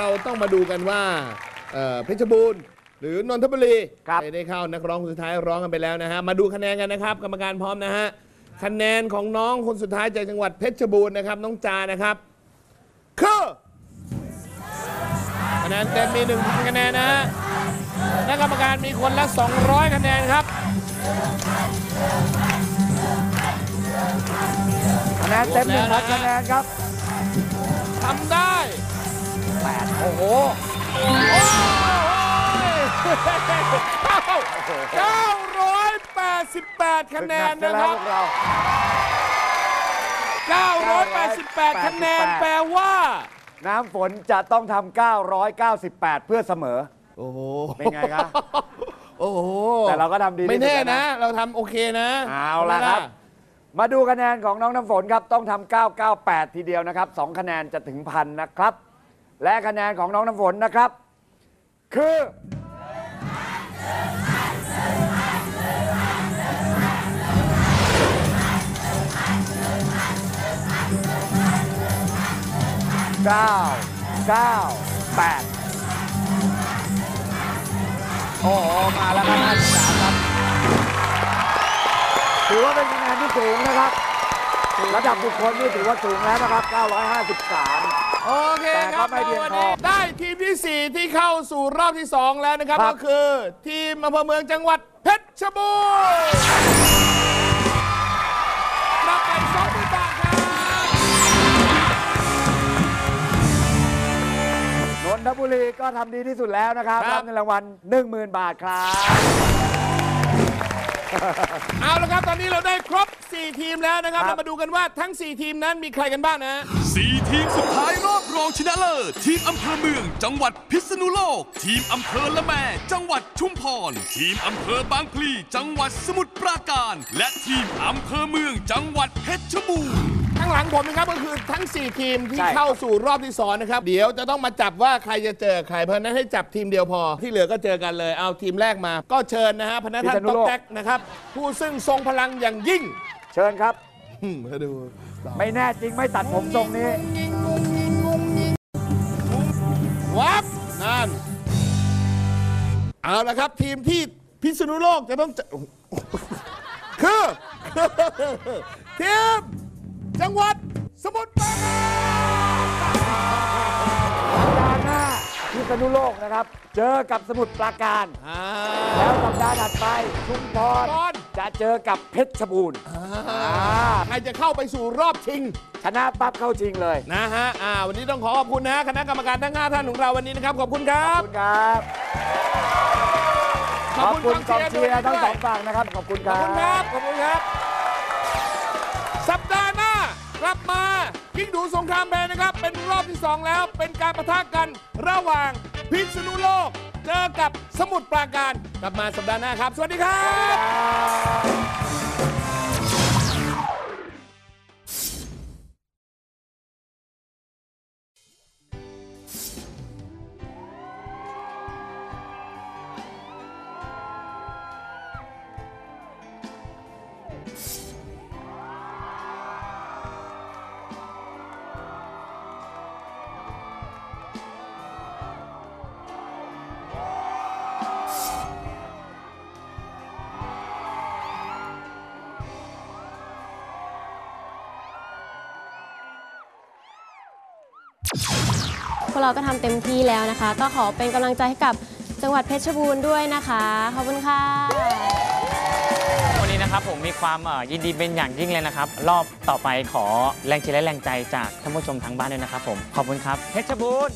เราต้องมาดูกันว่าเอ่อเพชรบูรณ์หรือนนทบุรีครับ ใครได้เข้านักร้องคนสุดท้ายร้องกันไปแล้วนะฮะมาดูคะแนนกันนะครับ กรรมการพร้อมนะฮะคะแนนของน้องคนสุดท้ายจากจังหวัดเพชรบูรณ์นะครับน้องจานะครับคือคะแนนเต็มมี1,000คะแนนนะฮะและกรรมการมีคนละ 200 คะแนนครับ คะแนนเต็มหนึ่งพันคะแนนครับ ทำได้ แปดโอ้โหโอ้ย988 คะแนนฝึกหนะกคซรับพวกเรา988 คะแนนแปลว่า น้ำฝนจะต้องทำ998 เพื่อเสมอ โอ้โห เป็นไงครับ โอ้โห แต่เราก็ทำดีที่ไม่แน่สุดแล้วนะนะ เราทำโอเคนะ เอาละครับมาดูคะแนนของน้องน้ำฝนครับ ต้องทำ 998 ทีเดียวนะครับ 2 คะแนนจะถึงพันนะครับ และคะแนนของน้องน้ำฝนนะครับ คือเก้าเก้าแปดโอ้โหมาแล้วครับ53ครับถือว่าเป็นคะแนนที่สูงนะครับ ระดับบุคคลนี่ถือว่าสูงแล้วนะครับ 953 โอเคแต่คก็รับไม่เพียงวันพอนี้ได้ทีมที่ 4 ที่เข้าสู่รอบที่ 2 แล้วนะครับ ครัก็บคือ ทีมอำเภอเมืองจังหวัดเพชรบูรณ์รับไปสองหมื่นบาทครับนนทบุรีก็ทำดีที่สุดแล้วนะครับ รับเงินรางวัล10,000 บาทครับ เอาละครับตอนนี้เราได้ครบ 4 ทีมแล้วนะครับ เรามาดูกันว่าทั้ง 4 ทีมนั้นมีใครกันบ้างนะสี่ทีมสุดท้ายรอบรองชนะเลิศทีมอำเภอเมือง จังหวัดพิษณุโลก ทีมอำเภอละแมจังหวัดชุมพร ทีมอำเภอบางพลีจังหวัดสมุทรปราการ และทีมอำเภอเมืองจังหวัดเพชรบูรณ์ ข้างหลังผมนะครับก็คือทั้ง 4 ทีมที่ใช่ครับเข้าสู่รอบที่สองนะครับ เดี๋ยวจะต้องมาจับว่าใครจะเจอใครเพราะฉะนั้นให้จับทีมเดียวพอ ที่เหลือก็เจอกันเลย เอาทีมแรกมา ก็เชิญนะฮะพนักท่านต๊อกแต๊กนะครับ ผู้ซึ่งทรงพลังอย่างยิ่งเชิญครับ อืมมาดูไม่แน่จริงไม่ตัดผมทรงนี้ วับนั่นเอาละครับ ทีมที่พิษณุโลกจะต้องจะคือทีม จังหวัดสมุทรปราการสัปดาห์หน้าพิษณุโลกนะครับ เจอกับสมุทรปราการอ่าแล้วสัปดาห์ถัดไปชุมพรชุมพรจะเจอกับเพชรบูรณ์อ่าใครจะเข้าไปสู่รอบชิง ชนะปั๊บเข้าชิงเลย นะฮะอ่าวันนี้ต้องขอขอบคุณนะฮะคณะกรรมการทั้ง 5 ท่านของเราวันนี้นะครับ ขอบคุณครัขอบบ คุณครับ ขอบคุณกองเชียร์ทั้งสองด้วยฝั่งนะครับ ขอบคุณคขอบรับคุณครับขอบคุณครับ สัปดาห์หน้า กลับมายิ่งดูสงครามแบนนะครับ เป็นรอบที่ 2 แล้วเป็นการประทะกันระหว่างพิษณุโลก เจอกับสมุทรปราการ กลับมาสัปดาห์หน้าครับ สวัสดีครับ พวกเราก็ทำเต็มที่แล้วนะคะ ก็ขอเป็นกำลังใจให้กับจังหวัดเพชรบูรณ์ด้วยนะคะ ขอบคุณค่ะ วันนี้นะครับผมมีความเอ่อยินดีเป็นอย่างยิ่งเลยนะครับ รอบต่อไปขอแรงเชียร์และแรงใจจากท่านผู้ชมทางบ้านด้วยนะครับผม ขอบคุณครับเพชรบูรณ์